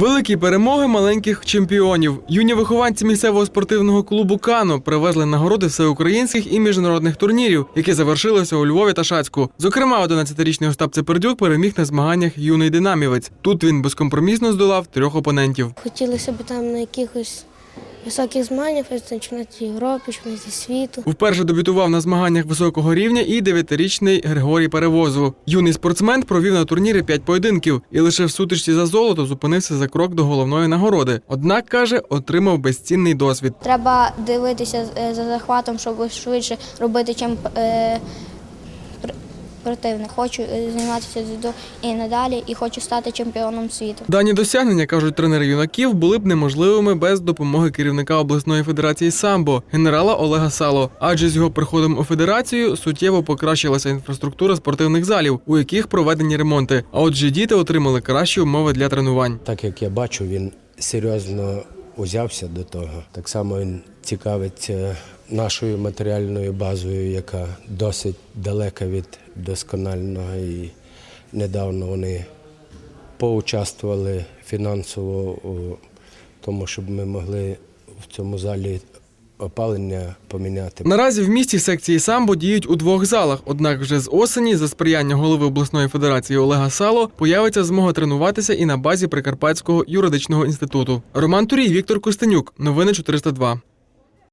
Великі перемоги маленьких чемпіонів. Юні вихованці місцевого спортивного клубу Кано привезли нагороди всеукраїнських і міжнародних турнірів, які завершилися у Львові та Шацьку. Зокрема, 11-річний Остап Цепердюк переміг на змаганнях юний динамівець. Тут він безкомпромісно здолав трьох опонентів. Хотілося б там на якихось високих на чемпіонаті Європи, чемпіонаті світу. Вперше дебютував на змаганнях високого рівня і дев'ятирічний Григорій Перевозов. Юний спортсмен провів на турнірі п'ять поєдинків і лише в сутичці за золото зупинився за крок до головної нагороди. Однак каже, отримав безцінний досвід. Треба дивитися е, за захватом, щоб швидше робити, чим е, противник. Хочу е, займатися дзюдо і надалі, і хочу стати чемпіоном світу. Дані досягнення, кажуть тренери юнаків, були б неможливими без допомоги керівника обласної федерації самбо генерала Олега Сало. Адже з його приходом у федерацію суттєво покращилася інфраструктура спортивних залів, у яких проведені ремонти. А отже, діти отримали кращі умови для тренувань. Так як я бачу, він серйозно узявся до того. Так само він цікавиться нашою матеріальною базою, яка досить далека від досконального. І недавно вони поучаствували фінансово у тому, щоб ми могли в цьому залі опалення поміняти. Наразі в місті секції самбо діють у двох залах. Однак вже з осені, за сприяння голови обласної федерації Олега Сало, появиться змога тренуватися і на базі Прикарпатського юридичного інституту. Роман Турій, Віктор Костенюк. Новини 402.